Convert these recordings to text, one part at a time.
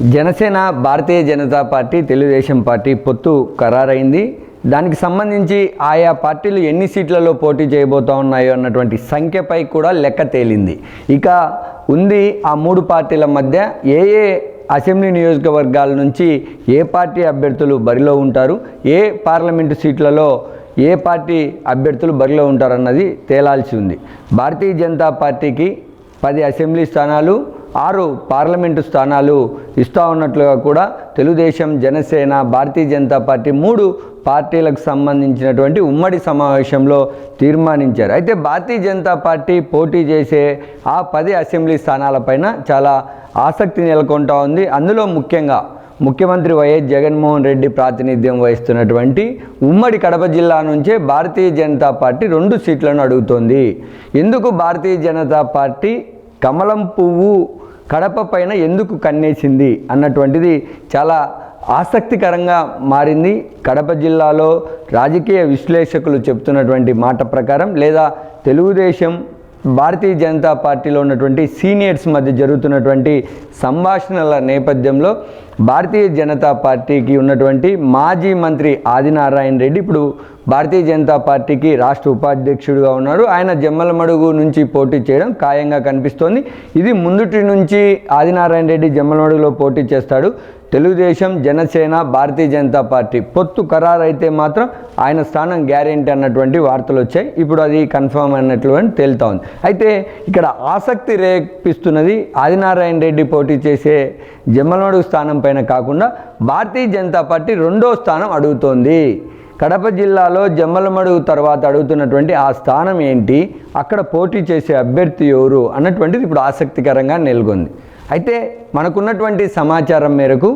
Janasena Bharatiya Janata party Telugu Desam party పొత్తు ఖరారైంది. దానికి సంబంధించి ఆయా పార్టీలు ఎన్ని సీట్లలో పోటీ చేయబోతా ఉన్నాయో అన్నటువంటి సంఖ్యపై కూడా లెక్క తేలింది. ఇక ఉంది ఆ మూడు పార్టీల మధ్య ఏ ఏ అసెంబ్లీ నియోజకవర్గాల నుంచి ఏ పార్టీ అభ్యర్థులు బరిలో ఉంటారు ఏ పార్లమెంటు సీట్లలో ఏ పార్టీ అభ్యర్థులు బరిలో ఉంటారన్నది తేలాల్సి ఉంది. భారతీయ జనతా పార్టీకి పది అసెంబ్లీ స్థానాలు ఆరు పార్లమెంటు స్థానాలు ఇస్తూ ఉన్నట్లుగా కూడా తెలుగుదేశం జనసేన భారతీయ జనతా పార్టీ మూడు పార్టీలకు సంబంధించినటువంటి ఉమ్మడి సమావేశంలో తీర్మానించారు. అయితే భారతీయ జనతా పార్టీ పోటీ చేసే ఆ పది అసెంబ్లీ స్థానాలపైన చాలా ఆసక్తి నెలకొంటా ఉంది. అందులో ముఖ్యంగా ముఖ్యమంత్రి వైఎస్ జగన్మోహన్ రెడ్డి ప్రాతినిధ్యం వహిస్తున్నటువంటి ఉమ్మడి కడప జిల్లా నుంచే భారతీయ జనతా పార్టీ రెండు సీట్లను అడుగుతోంది. ఎందుకు భారతీయ జనతా పార్టీ కమలం పువ్వు కడప పైన ఎందుకు కన్నేసింది అన్నటువంటిది చాలా ఆసక్తికరంగా మారింది. కడప జిల్లాలో రాజకీయ విశ్లేషకులు చెప్తున్నటువంటి మాట ప్రకారం లేదా తెలుగుదేశం భారతీయ జనతా పార్టీలో ఉన్నటువంటి సీనియర్స్ మధ్య జరుగుతున్నటువంటి సంభాషణల నేపథ్యంలో భారతీయ జనతా పార్టీకి ఉన్నటువంటి మాజీ మంత్రి ఆదినారాయణ రెడ్డి ఇప్పుడు భారతీయ జనతా పార్టీకి రాష్ట్ర ఉపాధ్యక్షుడిగా ఉన్నాడు. ఆయన జమ్మలమడుగు నుంచి పోటీ చేయడం ఖాయంగా కనిపిస్తోంది. ఇది ముందుటి నుంచి ఆదినారాయణ రెడ్డి జమ్మలమడుగులో పోటీ చేస్తాడు. తెలుగుదేశం జనసేన భారతీయ జనతా పార్టీ పొత్తు ఖరారు అయితే మాత్రం ఆయన స్థానం గ్యారెంటీ అన్నటువంటి వార్తలు వచ్చాయి. ఇప్పుడు అది కన్ఫర్మ్ అన్నటువంటి తేలుతా ఉంది. అయితే ఇక్కడ ఆసక్తి రేపిస్తున్నది ఆదినారాయణ రెడ్డి పోటీ చేసే జమ్మలమడుగు స్థానం పైన కాకుండా భారతీయ జనతా పార్టీ రెండో స్థానం అడుగుతోంది. కడప జిల్లాలో జమ్మలమడుగు తర్వాత అడుగుతున్నటువంటి ఆ స్థానం ఏంటి? అక్కడ పోటీ చేసే అభ్యర్థి ఎవరు? అన్నటువంటిది ఇప్పుడు ఆసక్తికరంగా నెలకొంది. అయితే మనకున్నటువంటి సమాచారం మేరకు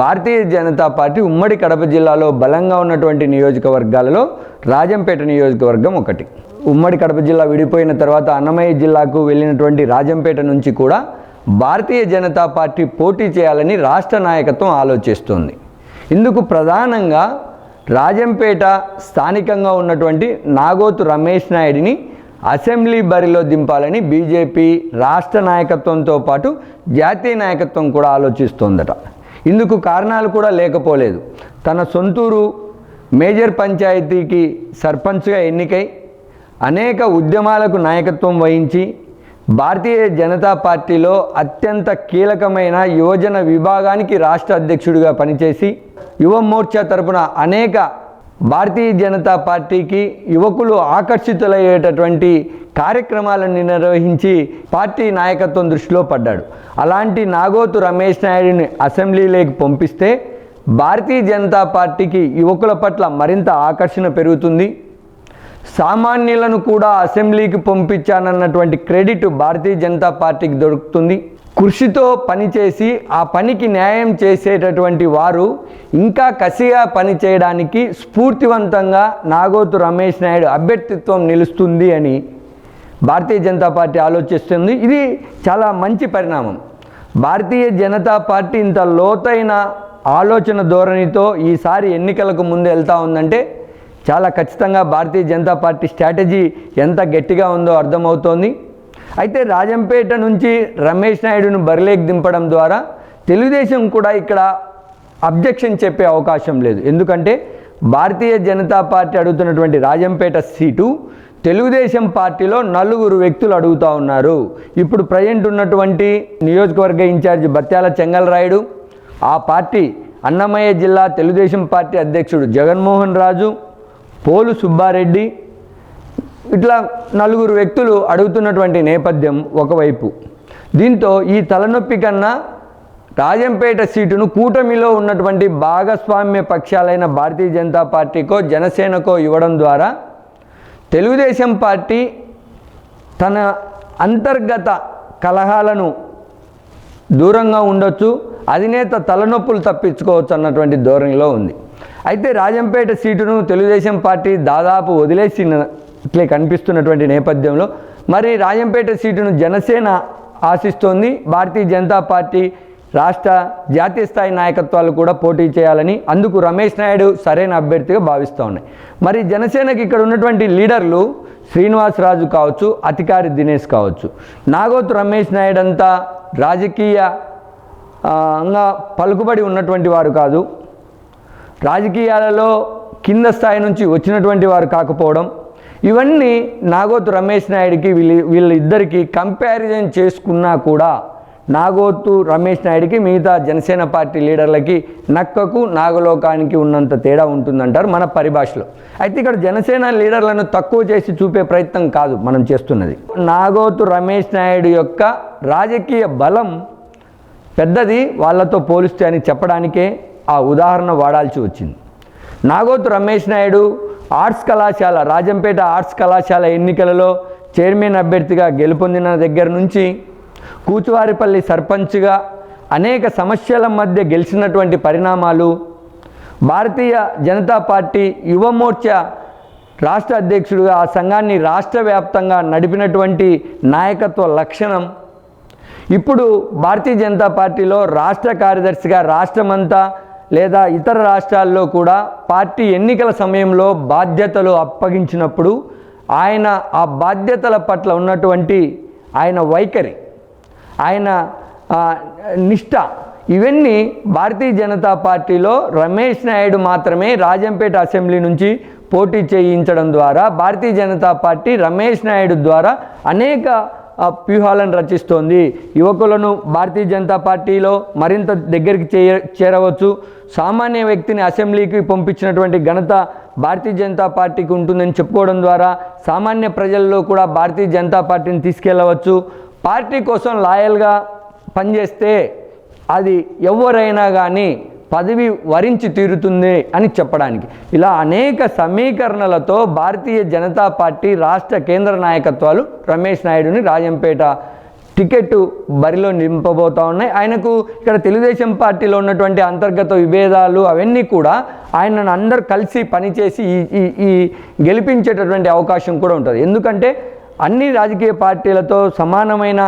భారతీయ జనతా పార్టీ ఉమ్మడి కడప జిల్లాలో బలంగా ఉన్నటువంటి నియోజకవర్గాలలో రాజంపేట నియోజకవర్గం ఒకటి. ఉమ్మడి కడప జిల్లా విడిపోయిన తర్వాత అన్నమయ్య జిల్లాకు వెళ్ళినటువంటి రాజంపేట నుంచి కూడా భారతీయ జనతా పార్టీ పోటీ చేయాలని రాష్ట్ర నాయకత్వం ఆలోచిస్తోంది. ఇందుకు ప్రధానంగా రాజంపేట స్థానికంగా ఉన్నటువంటి నాగోతు రమేష్ నాయుడిని అసెంబ్లీ బరిలో దింపాలని బీజేపీ రాష్ట్ర నాయకత్వంతో పాటు జాతీయ నాయకత్వం కూడా ఆలోచిస్తోందట. ఇందుకు కారణాలు కూడా లేకపోలేదు. తన సొంతూరు మేజర్ పంచాయతీకి సర్పంచ్గా ఎన్నికై అనేక ఉద్యమాలకు నాయకత్వం వహించి భారతీయ జనతా పార్టీలో అత్యంత కీలకమైన యువజన విభాగానికి రాష్ట్ర అధ్యక్షుడిగా పనిచేసి యువ మోర్చా తరపున అనేక భారతీయ జనతా పార్టీకి యువకులు ఆకర్షితులయ్యేటటువంటి కార్యక్రమాలను నిర్వహించి పార్టీ నాయకత్వం దృష్టిలో పడ్డాడు. అలాంటి నాగోతు రమేష్ నాయుడిని అసెంబ్లీలోకి పంపిస్తే భారతీయ జనతా పార్టీకి యువకుల పట్ల మరింత ఆకర్షణ పెరుగుతుంది. సామాన్యులను కూడా అసెంబ్లీకి పంపించానన్నటువంటి క్రెడిట్ భారతీయ జనతా పార్టీకి దొరుకుతుంది. కృషితో పనిచేసి ఆ పనికి న్యాయం చేసేటటువంటి వారు ఇంకా కసిగా పనిచేయడానికి స్ఫూర్తివంతంగా నాగోతు రమేష్ నాయుడు అభ్యర్థిత్వం నిలుస్తుంది అని భారతీయ జనతా పార్టీ ఆలోచిస్తుంది. ఇది చాలా మంచి పరిణామం. భారతీయ జనతా పార్టీ ఇంత లోతైన ఆలోచన ధోరణితో ఈసారి ఎన్నికలకు ముందు వెళ్తూ ఉందంటే చాలా ఖచ్చితంగా భారతీయ జనతా పార్టీ స్ట్రాటజీ ఎంత గట్టిగా ఉందో అర్థమవుతోంది. అయితే రాజంపేట నుంచి రమేష్ నాయుడును బరిలేకి దింపడం ద్వారా తెలుగుదేశం కూడా ఇక్కడ అబ్జెక్షన్ చెప్పే అవకాశం లేదు. ఎందుకంటే భారతీయ జనతా పార్టీ అడుగుతున్నటువంటి రాజంపేట సీటు తెలుగుదేశం పార్టీలో నలుగురు వ్యక్తులు అడుగుతూ ఉన్నారు. ఇప్పుడు ప్రజెంట్ ఉన్నటువంటి నియోజకవర్గ ఇన్ఛార్జి బత్యాల చెంగలరాయుడు ఆ పార్టీ అన్నమయ్య జిల్లా తెలుగుదేశం పార్టీ అధ్యక్షుడు జగన్మోహన్ రాజు పోలు సుబ్బారెడ్డి ఇట్లా నలుగురు వ్యక్తులు అడుగుతున్నటువంటి నేపథ్యం ఒకవైపు. దీంతో ఈ తలనొప్పి కన్నా రాజంపేట సీటును కూటమిలో ఉన్నటువంటి భాగస్వామ్య పక్షాలైన భారతీయ జనతా పార్టీకో జనసేనకో ఇవ్వడం ద్వారా తెలుగుదేశం పార్టీ తన అంతర్గత కలహాలను దూరంగా ఉండొచ్చు అధినేత తలనొప్పులు తప్పించుకోవచ్చు అన్నటువంటి ధోరణిలో ఉంది. అయితే రాజంపేట సీటును తెలుగుదేశం పార్టీ దాదాపు వదిలేసినట్లే కనిపిస్తున్నటువంటి నేపథ్యంలో మరి రాజంపేట సీటును జనసేన ఆశిస్తోంది. భారతీయ జనతా పార్టీ రాష్ట్ర జాతీయ స్థాయి నాయకత్వాలు కూడా పోటీ చేయాలని అందుకు రమేష్ నాయుడు సరైన అభ్యర్థిగా భావిస్తూ ఉన్నాయి. మరి జనసేనకి ఇక్కడ ఉన్నటువంటి లీడర్లు శ్రీనివాసరాజు కావచ్చు అధికారి దినేష్ కావచ్చు. నాగోతు రమేష్ నాయుడు అంతా రాజకీయ పలుకుబడి ఉన్నటువంటి వారు కాదు. రాజకీయాలలో కింద స్థాయి నుంచి వచ్చినటువంటి వారు కాకపోవడం ఇవన్నీ నాగోతు రమేష్ నాయుడికి వీళ్ళ వీళ్ళిద్దరికీ కంపారిజన్ చేసుకున్నా కూడా నాగోతు రమేష్ నాయుడికి మిగతా జనసేన పార్టీ లీడర్లకి నక్కకు నాగలోకానికి ఉన్నంత తేడా ఉంటుందంటారు మన పరిభాషలో. అయితే ఇక్కడ జనసేన లీడర్లను తక్కువ చేసి చూపే ప్రయత్నం కాదు మనం చేస్తున్నది. నాగోతు రమేష్ నాయుడు యొక్క రాజకీయ బలం పెద్దది వాళ్ళతో పోలిస్తే అని చెప్పడానికే ఆ ఉదాహరణ వాడాల్సి వచ్చింది. నాగోతు రమేష్ నాయుడు ఆర్ట్స్ కళాశాల రాజంపేట ఆర్ట్స్ కళాశాల ఎన్నికలలో చైర్మన్ అభ్యర్థిగా గెలుపొందిన దగ్గర నుంచి కూచువారిపల్లి సర్పంచ్గా అనేక సమస్యల మధ్య గెలిచినటువంటి పరిణామాలు భారతీయ జనతా పార్టీ యువమోర్చా రాష్ట్ర అధ్యక్షుడిగా ఆ సంఘాన్ని రాష్ట్ర వ్యాప్తంగా నడిపినటువంటి నాయకత్వ లక్షణం. ఇప్పుడు భారతీయ జనతా పార్టీలో రాష్ట్ర కార్యదర్శిగా రాష్ట్రమంతా లేదా ఇతర రాష్ట్రాల్లో కూడా పార్టీ ఎన్నికల సమయంలో బాధ్యతలు అప్పగించినప్పుడు ఆయన ఆ బాధ్యతల పట్ల ఉన్నటువంటి ఆయన వైఖరి ఆయన నిష్ఠ ఇవన్నీ భారతీయ జనతా పార్టీలో రమేష్ నాయుడు మాత్రమే రాజంపేట అసెంబ్లీ నుంచి పోటీ చేయించడం ద్వారా భారతీయ జనతా పార్టీ రమేష్ నాయుడు ద్వారా అనేక వ్యూహాలను రచిస్తోంది. యువకులను భారతీయ జనతా పార్టీలో మరింత దగ్గరికి చేయ చేరవచ్చు. సామాన్య వ్యక్తిని అసెంబ్లీకి పంపించినటువంటి ఘనత భారతీయ జనతా పార్టీకి ఉంటుందని చెప్పుకోవడం ద్వారా సామాన్య ప్రజల్లో కూడా భారతీయ జనతా పార్టీని తీసుకెళ్ళవచ్చు పార్టీ కోసం లాయల్గా పనిచేస్తే అది ఎవరైనా కానీ పదవి వరించి తీరుతుంది అని చెప్పడానికి. ఇలా అనేక సమీకరణలతో భారతీయ జనతా పార్టీ రాష్ట్ర కేంద్ర నాయకత్వాలు రమేష్ నాయుడుని రాజంపేట టికెట్ బరిలో నింపబోతా ఉన్నాయి. ఆయనకు ఇక్కడ తెలుగుదేశం పార్టీలో ఉన్నటువంటి అంతర్గత విభేదాలు అవన్నీ కూడా ఆయనను అందరు కలిసి పనిచేసి ఈ ఈ ఈ గెలిపించేటటువంటి అవకాశం కూడా ఉంటుంది. ఎందుకంటే అన్ని రాజకీయ పార్టీలతో సమానమైన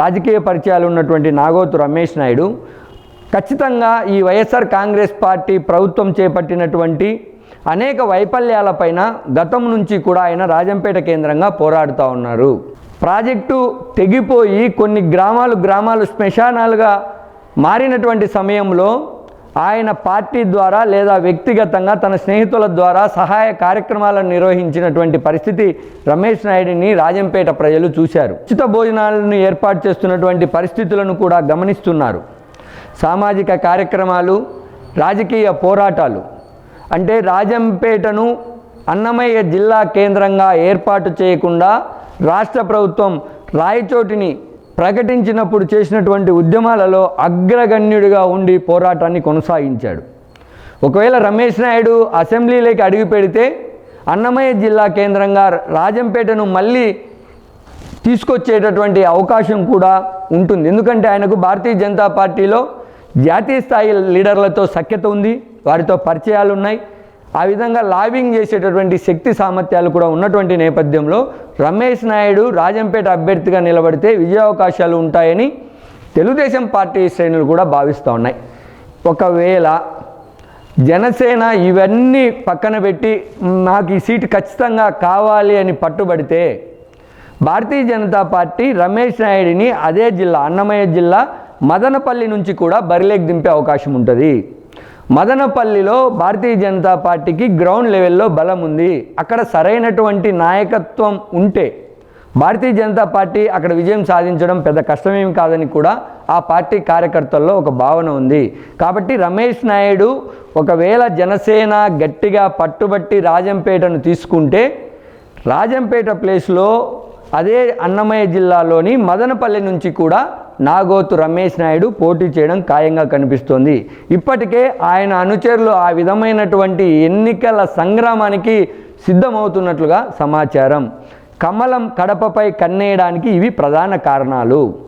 రాజకీయ పరిచయాలు ఉన్నటువంటి నాగోతు రమేష్ నాయుడు ఖచ్చితంగా ఈ వైఎస్ఆర్ కాంగ్రెస్ పార్టీ ప్రభుత్వం చేపట్టినటువంటి అనేక వైఫల్యాలపైన గతం నుంచి కూడా ఆయన రాజంపేట కేంద్రంగా పోరాడుతూ ఉన్నారు. ప్రాజెక్టు తెగిపోయి కొన్ని గ్రామాలు గ్రామాలు శ్మశానాలుగా మారినటువంటి సమయంలో ఆయన పార్టీ ద్వారా లేదా వ్యక్తిగతంగా తన స్నేహితుల ద్వారా సహాయ కార్యక్రమాలను నిర్వహించినటువంటి పరిస్థితి రమేష్ నాయుడిని రాజంపేట ప్రజలు చూశారు. ఉచిత భోజనాలను ఏర్పాటు చేస్తున్నటువంటి పరిస్థితులను కూడా గమనిస్తున్నారు. సామాజిక కార్యక్రమాలు రాజకీయ పోరాటాలు. అంటే రాజంపేటను అన్నమయ్య జిల్లా కేంద్రంగా ఏర్పాటు చేయకుండా రాష్ట్ర ప్రభుత్వం రాయచోటిని ప్రకటించినప్పుడు చేసినటువంటి ఉద్యమాలలో అగ్రగణ్యుడిగా ఉండి పోరాటాన్ని కొనసాగించాడు. ఒకవేళ రమేష్ నాయుడు అసెంబ్లీలోకి అడుగు పెడితే అన్నమయ్య జిల్లా కేంద్రంగా రాజంపేటను మళ్ళీ తీసుకొచ్చేటటువంటి అవకాశం కూడా ఉంటుంది. ఎందుకంటే ఆయనకు భారతీయ జనతా పార్టీలో జాతీయ స్థాయి లీడర్లతో సఖ్యత ఉంది వారితో పరిచయాలు ఉన్నాయి. ఆ విధంగా లాబింగ్ చేసేటటువంటి శక్తి సామర్థ్యాలు కూడా ఉన్నటువంటి నేపథ్యంలో రమేష్ నాయుడు రాజంపేట అభ్యర్థిగా నిలబడితే విజయావకాశాలు ఉంటాయని తెలుగుదేశం పార్టీ శ్రేణులు కూడా భావిస్తూ ఉన్నాయి. ఒకవేళ జనసేన ఇవన్నీ పక్కన పెట్టి నాకు ఈ సీటు ఖచ్చితంగా కావాలి అని పట్టుబడితే భారతీయ జనతా పార్టీ రమేష్ నాయుడిని అదే జిల్లా అన్నమయ్య జిల్లా మదనపల్లి నుంచి కూడా బరిలేకి దింపే అవకాశం ఉంటుంది. మదనపల్లిలో భారతీయ జనతా పార్టీకి గ్రౌండ్ లెవెల్లో బలం ఉంది. అక్కడ సరైనటువంటి నాయకత్వం ఉంటే భారతీయ జనతా పార్టీ అక్కడ విజయం సాధించడం పెద్ద కష్టమేమి కాదని కూడా ఆ పార్టీ కార్యకర్తల్లో ఒక భావన ఉంది. కాబట్టి రమేష్ నాయుడు ఒకవేళ జనసేన గట్టిగా పట్టుబట్టి రాజంపేటను తీసుకుంటే రాజంపేట ప్లేస్లో అదే అన్నమయ్య జిల్లాలోని మదనపల్లి నుంచి కూడా నాగోతు రమేష్ నాయుడు పోటీ చేయడం ఖాయంగా కనిపిస్తోంది. ఇప్పటికే ఆయన అనుచరులు ఆ విధమైనటువంటి ఎన్నికల సంగ్రామానికి సిద్ధమవుతున్నట్లుగా సమాచారం. కమలం కడపపై కన్నేయడానికి ఇవి ప్రధాన కారణాలు.